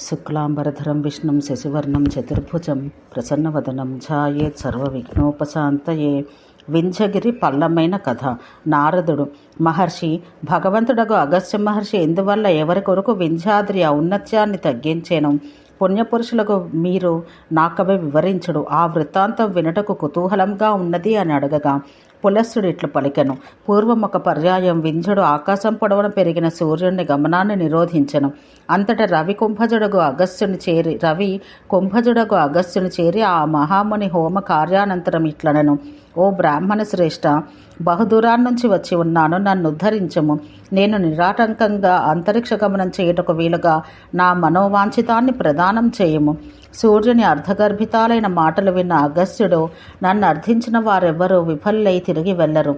శుక్లాంబరధరం విష్ణుం శశివర్ణం చతుర్భుజం ప్రసన్నవదనం ఝాయేత్ సర్వవిఘ్నోపశాంతయే. వింజగిరి పల్లమైన కథ. నారదుడు మహర్షి భగవంతుడకు అగస్త్య మహర్షి ఎందువల్ల ఎవరి కొరకు వింధ్యాద్రి ఔన్నత్యాన్ని తగ్గించేను? పుణ్యపురుషులకు మీరు నాకవే వివరించడు. ఆ వృత్తాంతం వినటకు కుతూహలంగా ఉన్నది అని అడగగా. పులస్సుడు ఇట్లు పలికెను. పూర్వం ఒక పర్యాయం వింధ్యుడు ఆకాశం పొడవున పెరిగిన సూర్యుని గమనాన్ని నిరోధించెను. అంతట రవి కుంభజుడగు అగస్త్యుని చేరి రవి కుంభజుడగు అగస్త్యుని చేరి ఆ మహాముని హోమ కార్యానంతరం ఇట్లనెను. ఓ బ్రాహ్మణ శ్రేష్ఠ బహుదూరాన్నించి వచ్చి ఉన్నాను నన్ను ఉద్ధరించము. నేను నిరాటంకంగా అంతరిక్ష గమనం చేయుటకు వీలుగా నా మనోవాంఛితాన్ని ప్రదానం చేయము. సూర్యుని అర్ధగర్భితాలైన మాటలు విన్న అగస్త్యుడు నన్ను అర్థించిన వారెవ్వరూ విఫలై తిరిగి వెళ్ళరు.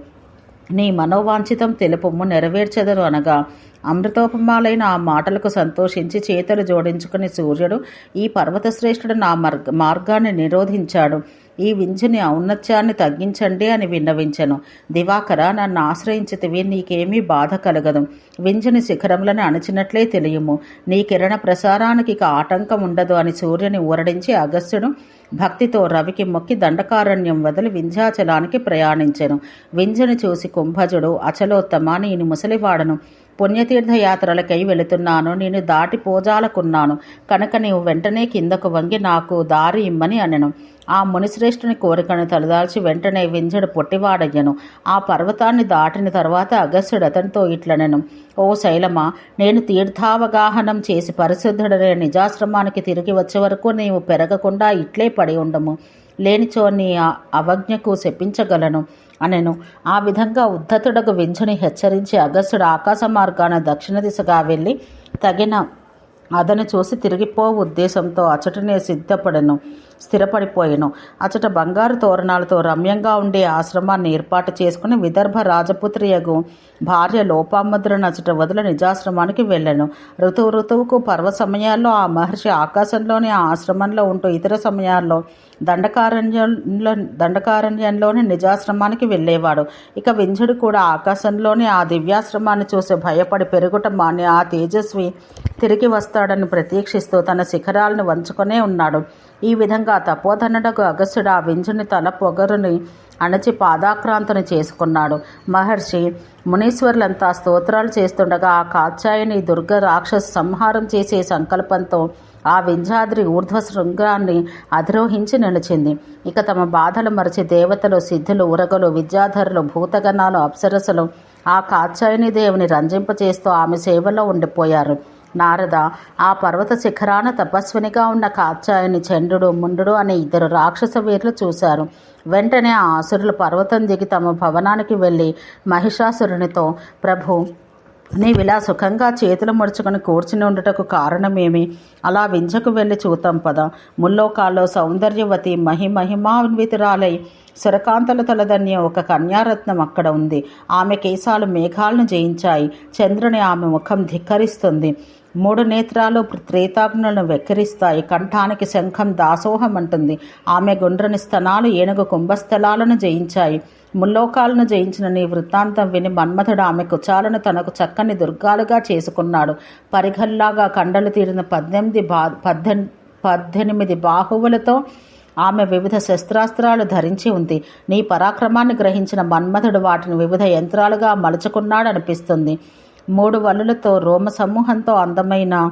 నీ మనోవాంఛితం తెలుపుము నెరవేర్చెదరు అనగా అమృతోపమాలైన ఆ మాటలకు సంతోషించి చేతులు జోడించుకుని సూర్యుడు ఈ పర్వతశ్రేష్ఠుడు నా మార్గ మార్గాన్ని నిరోధించాడు. ఈ వింజుని ఔన్నత్యాన్ని తగ్గించండి అని విన్నవించెను. దివాకర నన్ను ఆశ్రయించితివి నీకేమీ బాధ కలగదు. వింజుని శిఖరములను అణచినట్లే తెలియము. నీ కిరణ ప్రసారానికి ఇక ఆటంకం ఉండదు అని సూర్యుని ఊరడించి అగస్త్యుడు భక్తితో రవికి మొక్కి దండకారణ్యం వదిలి వింధ్యాచలానికి ప్రయాణించెను. వింజుని చూసి కుంభజుడు అచలోత్తమ నేను ముసలివాడను. పుణ్యతీర్థయాత్రలకై వెళుతున్నాను. నేను దాటి పోజాలకున్నాను. కనుక నీవు వెంటనే కిందకు వంగి నాకు దారి ఇమ్మని అనెను. ఆ మునిశ్రేష్ఠుని కోరికను తలదాల్చి వెంటనే వింజడు పొట్టివాడయ్యను. ఆ పర్వతాన్ని దాటిన తర్వాత అగస్త్యుడు అతనితో ఇట్లనెను. ఓ శైలమా నేను తీర్థావగాహనం చేసి పరిశుద్ధుడనే నిజాశ్రమానికి తిరిగి వచ్చే వరకు నీవు పెరగకుండా ఇట్లే పడి ఉండము. లేనిచో నీ అవజ్ఞకు శపించగలను. అనెను. ఆ విధంగా ఉద్ధతుడకు వించుని హెచ్చరించి అగస్త్యుడు ఆకాశ మార్గాన దక్షిణ దిశగా వెళ్ళి తగిన అతను చూసి తిరిగిపో ఉద్దేశంతో అచటనే సిద్ధపడను. స్థిరపడిపోయాను. అచట బంగారు తోరణాలతో రమ్యంగా ఉండే ఆశ్రమాన్ని ఏర్పాటు చేసుకుని విదర్భ రాజపుత్రియగు భార్య లోపాముద్రను అచట వదిల నిజాశ్రమానికి వెళ్ళాను. ఋతువు ఋతువుకు పర్వ సమయాల్లో ఆ మహర్షి ఆకాశంలోని ఆ ఆశ్రమంలో ఉంటూ ఇతర సమయాల్లో దండకారణ్యంలో దండకారణ్యంలోని నిజాశ్రమానికి వెళ్ళేవాడు. ఇక వింజుడు కూడా ఆకాశంలోని ఆ దివ్యాశ్రమాన్ని చూసి భయపడి పెరుగుట మాని ఆ తేజస్వి తిరిగి వస్తాడని ప్రతీక్షిస్తూ తన శిఖరాలను వంచుకొనే ఉన్నాడు. ఈ విధంగా తపోధనుడకు అగస్త్యుడు ఆ వింజుని తల పొగరుని అణచి పాదాక్రాంతను చేసుకున్నాడు. మహర్షి మునీశ్వరులంతా స్తోత్రాలు చేస్తుండగా ఆ కాత్యాయని దుర్గ రాక్షస సంహారం చేసే సంకల్పంతో ఆ వింజాద్రి ఊర్ధ్వ శృంగాన్ని అధిరోహించి నిలిచింది. ఇక తమ బాధలు మరచి దేవతలు సిద్ధులు ఉరగలు విద్యాధరులు భూతగణాలు అప్సరసలు ఆ కాత్యాయని దేవుని రంజింపచేస్తూ ఆమె సేవలో ఉండిపోయారు. నారద ఆ పర్వత శిఖరాన తపస్వినిగా ఉన్న కాత్యాయని చంద్రుడు ముండు అనే ఇద్దరు రాక్షస వీరులు చూశారు. వెంటనే ఆ అసురులు పర్వతం దిగి తమ భవనానికి వెళ్ళి మహిషాసురునితో ప్రభు నీవిలా సుఖంగా చేతులు ముడుచుకొని కూర్చుని ఉండుటకు కారణమేమి? అలా వింజకు వెళ్ళి చూతాం పద. ముల్లోకాల్లో సౌందర్యవతి మహిమహిమాన్వితురాలై సురకాంతల తలదన్య ఒక కన్యారత్నం అక్కడ ఉంది. ఆమె కేశాలు మేఘాలను జయించాయి. చంద్రుని ఆమె ముఖం ధిక్కరిస్తుంది. మూడు నేత్రాలు త్రేతాగ్నులను వెక్కిరిస్తాయి. కంఠానికి శంఖం దాసోహం అంటుంది ఆమె గుండ్రని స్తనాలు ఏనుగు కుంభస్థలాలను జయించాయి. ముల్లోకాలను జయించిన నీ వృత్తాంతం విని మన్మథుడు ఆమె కుచాలను తనకు చక్కని దుర్గాలుగా చేసుకున్నాడు. పరిఘల్లాగా కండలు తీరిన పద్దెనిమిది బా పద్దెన్ పద్దెనిమిది బాహువులతో ఆమె వివిధ శస్త్రాస్త్రాలు ధరించి ఉంది. నీ పరాక్రమాన్ని గ్రహించిన మన్మథుడు వాటిని వివిధ యంత్రాలుగా మలుచుకున్నాడనిపిస్తుంది. మూడు వలులతో రోమ సమూహంతో అందమైన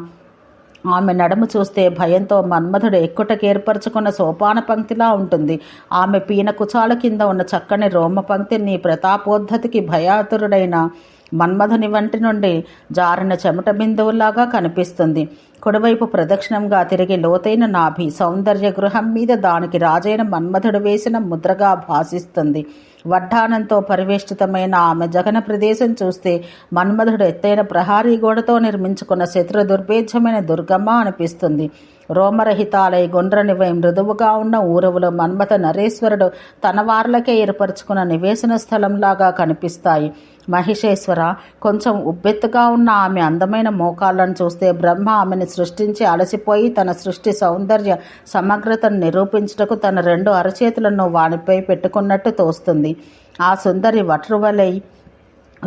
ఆమె నడుము చూస్తే భయంతో మన్మధుడు ఎక్కుటకు ఏర్పరచుకున్న సోపాన పంక్తిలా ఉంటుంది. ఆమె పీన కుచాల కింద ఉన్న చక్కని రోమ పంక్తిని ప్రతాపోద్ధతికి భయాతురుడైన మన్మధుని వంటి నుండి జారిన చెమట బిందువులాగా కనిపిస్తుంది. కుడివైపు ప్రదక్షిణంగా తిరిగి లోతైన నాభి సౌందర్య గృహం మీద దానికి రాజైన మన్మథుడు వేసిన ముద్రగా భాసిస్తుంది. వడ్డానంతో పరివేష్టితమైన ఆమె జగన ప్రదేశం చూస్తే మన్మధుడు ఎత్తైన ప్రహారీ గోడతో నిర్మించుకున్న శత్రు దుర్భేద్యమైన దుర్గమ్మ అనిపిస్తుంది. రోమరహితాలై గుండ్రనివై మృదువుగా ఉన్న ఊరవులు మన్మథ నరేశ్వరుడు తన వార్లకే ఏర్పరచుకున్న నివేశన స్థలంలాగా కనిపిస్తాయి. మహిషేశ్వర కొంచెం ఉబ్బెత్తుగా ఉన్న ఆమె అందమైన మోకాళ్ళను చూస్తే బ్రహ్మ ఆమెను సృష్టించి అలసిపోయి తన సృష్టి సౌందర్య సమగ్రతను నిరూపించుటకు తన రెండు అరచేతులను వానిపై పెట్టుకున్నట్టు తోస్తుంది. ఆ సుందరి వట్రువలై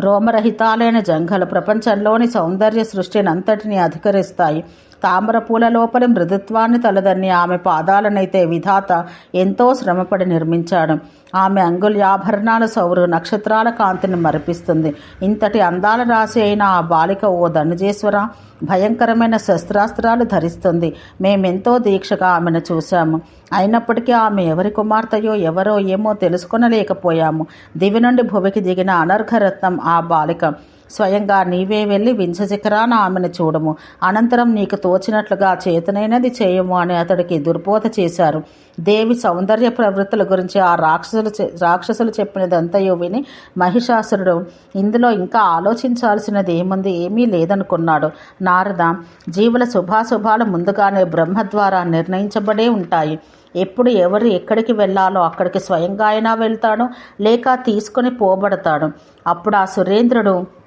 రోమరహితాలైన జంఘలు ప్రపంచంలోని సౌందర్య సృష్టిని అంతటిని అధికరిస్తాయి. తామర పూల లోపలి మృదుత్వాన్ని తలదన్ని ఆమె పాదాలనైతే విధాత ఎంతో శ్రమపడి నిర్మించాడు. ఆమె అంగుళ్యాభరణాల సౌరు నక్షత్రాల కాంతిని మరిపిస్తుంది. ఇంతటి అందాల రాశి అయిన ఆ బాలిక ఓ ధనుజేశ్వర భయంకరమైన శస్త్రాస్త్రాలు ధరిస్తుంది. మేమెంతో దీక్షగా ఆమెను చూశాము. అయినప్పటికీ ఆమె ఎవరి కుమార్తెయో ఎవరో ఏమో తెలుసుకొనలేకపోయాము. దివి నుండి భువికి దిగిన అనర్ఘరత్నం ఆ బాలిక. స్వయంగా నీవే వెళ్ళి వింశశిఖరాన ఆమెను చూడము. అనంతరం నీకు తోచినట్లుగా చేతనైనది చేయము అని అతడికి దుర్బోధ చేశారు. దేవి సౌందర్య ప్రవృత్తుల గురించి ఆ రాక్షసులు రాక్షసులు చెప్పినదంతయో విని మహిషాసురుడు ఇందులో ఇంకా ఆలోచించాల్సినది ఏముంది ఏమీ లేదనుకున్నాడు. నారద జీవుల శుభాశుభాలు ముందుగానే బ్రహ్మ ద్వారా నిర్ణయించబడే ఉంటాయి. ఎప్పుడు ఎవరు ఎక్కడికి వెళ్ళాలో అక్కడికి స్వయంగా అయినా వెళ్తాడు లేక తీసుకొని పోబడతాడు. అప్పుడు ఆ సురేంద్రుడు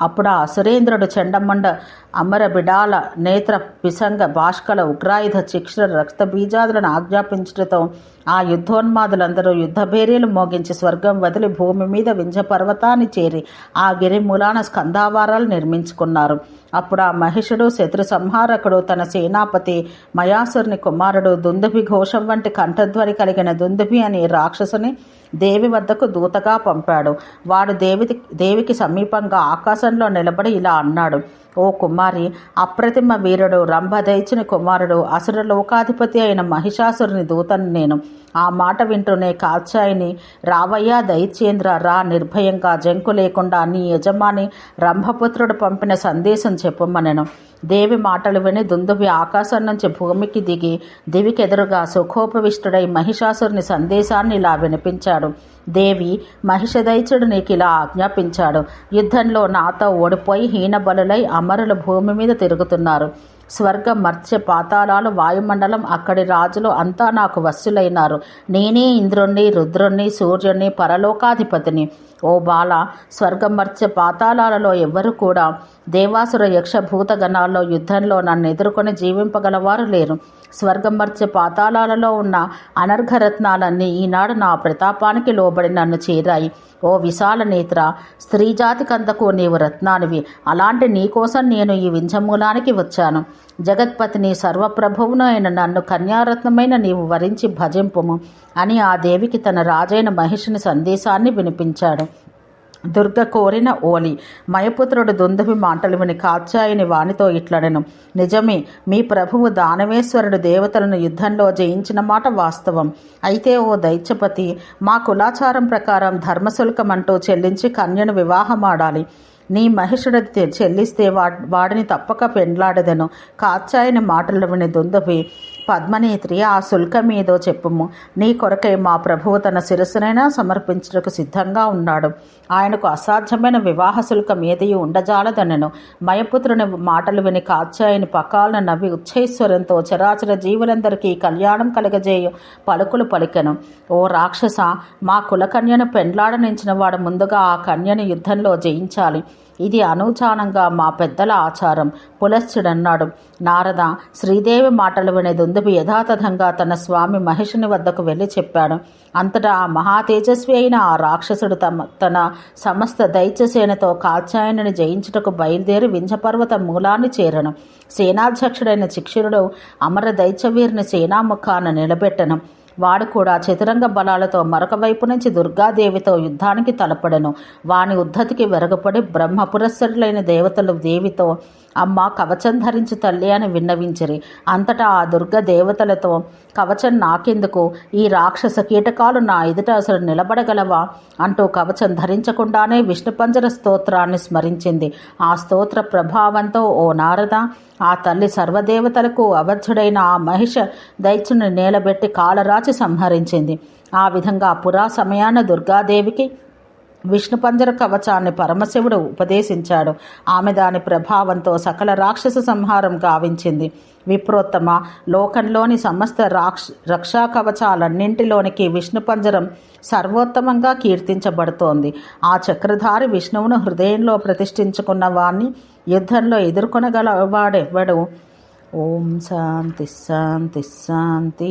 అప్పుడు ఆ సురేంద్రుడు చండమండ అమర బిడాల నేత్ర పిసంగ భాష్కల ఉగ్రాయుధ శిక్ష రక్త బీజాదులను ఆజ్ఞాపించడంతో ఆ యుద్ధోన్మాదులందరూ యుద్ధభేరీలు మోగించి స్వర్గం వదిలి భూమి మీద వింజ పర్వతాన్ని చేరి ఆ గిరి మూలాన స్కందావారాలు నిర్మించుకున్నారు. అప్పుడు ఆ మహిషుడు శత్రు సంహారకుడు తన సేనాపతి మయాసురుని కుమారుడు దుందుభి ఘోషం వంటి కంఠధ్వని కలిగిన దుందుభి అనే రాక్షసుని దేవి వద్దకు దూతగా పంపాడు. వాడు దేవి దేవికి సమీపంగా ఆకాశంలో నిలబడి ఇలా అన్నాడు. ఓ కుమారి అప్రతిమ వీరుడు రంభదైచుని కుమారుడు అసుర లోకాధిపతి అయిన మహిషాసురుని దూతను నేను. ఆ మాట వింటూనే కాల్చాయిని రావయ్యా దైత్యేంద్ర రా నిర్భయంగా జంకు లేకుండా నీ యజమాని రంభపుత్రుడు పంపిన సందేశం చెప్పుమనను. దేవి మాటలు విని దుందుభి ఆకాశం నుంచి భూమికి దిగి దివికెదురుగా సుఖోపవిష్టుడై మహిషాసురుని సందేశాన్ని ఇలా వినిపించాడు. దేవి మహిషదైచుడు నీకు ఇలా ఆజ్ఞాపించాడు. యుద్ధంలో నాతో ఓడిపోయి హీనబలులై అమరులు భూమి మీద తిరుగుతున్నారు. స్వర్గ మర్త్య పాతాళాలు వాయుమండలం అక్కడి రాజులు అంతా నాకు వస్సులైనారు నేనే ఇంద్రుణ్ణి రుద్రుణ్ణి సూర్యుణ్ణి పరలోకాధిపతిని. ఓ బాల స్వర్గమర్త్య పాతాళాలలో ఎవ్వరు కూడా దేవాసుర యక్ష భూతగణాల్లో యుద్ధంలో నన్ను ఎదుర్కొని జీవింపగలవారు లేరు. స్వర్గమర్త్య పాతాళాలలో ఉన్న అనర్ఘరత్నాలన్నీ ఈనాడు నా ప్రతాపానికి లోబడి నన్ను చేరాయి. ఓ విశాల నేత్ర స్త్రీజాతికంతకు నీవు రత్నానివి. అలాంటి నీకోసం నేను ఈ వింజమూలానికి వచ్చాను. జగత్పతిని సర్వప్రభువును అయిన నన్ను కన్యారత్నమైన నీవు వరించి భజింపుము అని ఆ దేవికి తన రాజైన మహిషుని సందేశాన్ని వినిపించాడు. దుర్గ కోరిన ఓలి మయపుత్రుడు దుందుభి మాటలు విని కాత్యాయని వానితో ఇట్లడెను నిజమే మీ ప్రభువు దానవేశ్వరుడు దేవతలను యుద్ధంలో జయించిన మాట వాస్తవం. అయితే ఓ దైత్యపతి మా కులాచారం ప్రకారం ధర్మశుల్కమంటూ చెల్లించి కన్యను వివాహమాడాలి. నీ మహిషుడు చెల్లిస్తే వా వాడిని తప్పక పెండ్లాడదను. కాచాయని మాటలు విని దుందుభి పద్మనేత్రి ఆ శుల్కం ఏదో చెప్పుము. నీ కొరకే మా ప్రభువు తన శిరస్సునైనా సమర్పించుటకు సిద్ధంగా ఉన్నాడు. ఆయనకు అసాధ్యమైన వివాహ శుల్కం ఏది ఉండజాలదనను. మయపుత్రుని మాటలు విని కాచాయని పకాలను నవ్వి ఉచ్ఛైశ్వరంతో చరాచర జీవులందరికీ కళ్యాణం కలగజేయు పలుకులు పలికెను. ఓ రాక్షస మా కులకన్యను పెండ్లాడనించిన వాడు ముందుగా ఆ కన్యను యుద్ధంలో జయించాలి. ఇది అనూచానంగా మా పెద్దల ఆచారం. పులశ్చుడన్నాడు నారద శ్రీదేవి మాటలు వినే దుందుబి యథాతథంగా తన స్వామి మహిషుని వద్దకు వెళ్ళి చెప్పాడు. అంతటా ఆ మహాతేజస్వి అయిన ఆ రాక్షసుడు తమ తన సమస్త దైత్యసేనతో కాత్యాయనుని జయించుటకు బయలుదేరి వింజపర్వత మూలాన్ని చేరను. సేనాధ్యక్షుడైన చిక్షురుడు అమర దైత్యవీరుని సేనాముఖాన నిలబెట్టను. వాడు కూడా చతురంగ బలాలతో మరొక వైపు నుంచి దుర్గాదేవితో యుద్ధానికి తలపడను. వాని ఉద్ధతికి వెరగపడి బ్రహ్మ పురస్సరులైన దేవతలు దేవితో అమ్మ కవచం ధరించు తల్లి అని విన్నవించిరి. అంతటా ఆ దుర్గ దేవతలతో కవచం నాకెందుకు? ఈ రాక్షస కీటకాలు నా ఎదుట అసలు నిలబడగలవా? అంటూ కవచం ధరించకుండానే విష్ణుపంజర స్తోత్రాన్ని స్మరించింది. ఆ స్తోత్ర ప్రభావంతో ఓ నారద ఆ తల్లి సర్వదేవతలకు అవధ్యుడైన ఆ మహిష దైత్యుని నేలబెట్టి కాలరాచి సంహరించింది. ఆ విధంగా పురా సమయాన దుర్గాదేవికి విష్ణుపంజర కవచాన్ని పరమశివుడు ఉపదేశించాడు. ఆమె దాని ప్రభావంతో సకల రాక్షస సంహారం గావించింది. విప్రోత్తమ లోకంలోని సమస్త రాక్ష రక్షా కవచాలన్నింటిలోనికి విష్ణుపంజరం సర్వోత్తమంగా కీర్తించబడుతోంది. ఆ చక్రధారి విష్ణువును హృదయంలో ప్రతిష్ఠించుకున్న వాణ్ణి యుద్ధంలో ఎదుర్కొనగలవాడెవ్వడు ఓం శాంతి శాంతి శాంతి